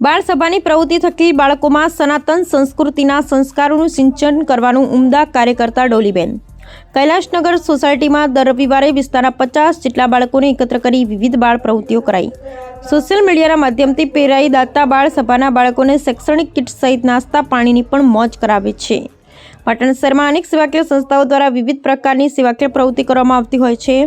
બાળ સભાની પ્રવૃત્તિ થકી બાળકોમાં સનાતન સંસ્કૃતિના સંસ્કારોનું સિંચન કરવાનું ઉમદા કાર્યકર્તા ડોલીબેન. કૈલાશનગર સોસાયટીમાં દર રવિવારે વિસ્તારના પચાસ જેટલા બાળકોને એકત્ર કરી વિવિધ બાળ પ્રવૃત્તિઓ કરાઈ. સોશિયલ મીડિયાના માધ્યમથી પ્રેરાઈ દાતા બાળ સભાના બાળકોને શૈક્ષણિક કિટ સહિત નાસ્તા, પાણીની પણ મોજ કરાવે છે. પાટણ શહેરમાં અનેક સેવાકીય સંસ્થાઓ દ્વારા વિવિધ પ્રકારની સેવાકીય પ્રવૃત્તિ કરવામાં આવતી હોય છે.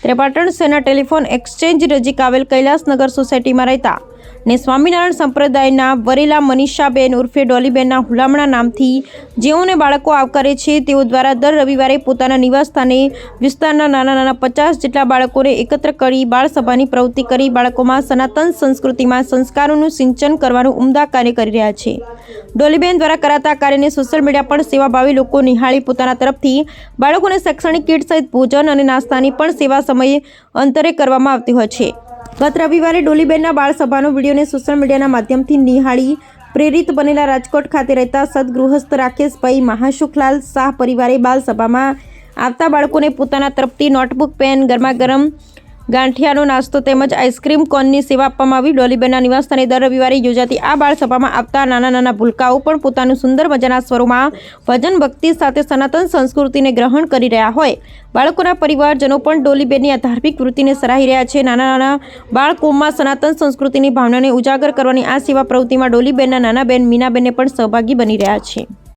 ત્યારે પાટણ શહેરના ટેલિફોન એક્સચેન્જ નજીક આવેલ કૈલાસનગર સોસાયટીમાં રહેતા ને સ્વામિનારાયણ સંપ્રદાયના વરેલા મનીષાબેન ઉર્ફે ડોલીબેનના હુલામણા નામથી જેઓને બાળકો આવકારે છે, તેઓ દ્વારા દર રવિવારે પોતાના નિવાસસ્થાને વિસ્તારના નાના નાના પચાસ જેટલા બાળકોને એકત્ર કરી બાળસભાની પ્રવૃત્તિ કરી બાળકોમાં સનાતન સંસ્કૃતિમાં સંસ્કારોનું સિંચન કરવાનું ઉમદા કાર્ય કરી રહ્યા છે. ડોલીબેન દ્વારા કરાતા કાર્યને સોશિયલ મીડિયા પર સેવાભાવી લોકો નિહાળી પોતાના તરફથી બાળકોને શૈક્ષણિક કીટ સહિત ભોજન અને નાસ્તાની પણ સેવા સમયે અંતરે કરવામાં આવતી હોય છે. ગત રવિવારે ડોલીબેનના બાળ સભાનો વિડીયોને સોશિયલ મીડિયાના માધ્યમથી નિહાળી પ્રેરિત બનેલા રાજકોટ ખાતે રહેતા સદગૃહસ્થ રાકેશભાઈ મહાશુખલાલ શાહ પરિવારે બાલસભામાં આવતા બાળકોને પોતાના તરફથી નોટબુક, પેન ગરમા ગરમ ગાંઠિયાનો નાસ્તો તેમજ આઈસ્ક્રીમ કોનની સેવા આપવામાં આવી. ડોલીબેનના નિવાસસ્થાને દર રવિવારે યોજાતી આ બાળ સભામાં આવતા નાના નાના ભૂલકાઓ પણ પોતાનું સુંદર મજાના સ્વરોમાં ભજન ભક્તિ સાથે સનાતન સંસ્કૃતિને ગ્રહણ કરી રહ્યા હોય. બાળકોના પરિવારજનો પણ ડોલીબેનની આ ધાર્મિક વૃત્તિને સરાહી રહ્યા છે. નાના નાના બાળકોમાં સનાતન સંસ્કૃતિની ભાવનાને ઉજાગર કરવાની આ સેવા પ્રવૃત્તિમાં ડોલીબેનના નાના બેન મીનાબેને પણ સહભાગી બની રહ્યા છે.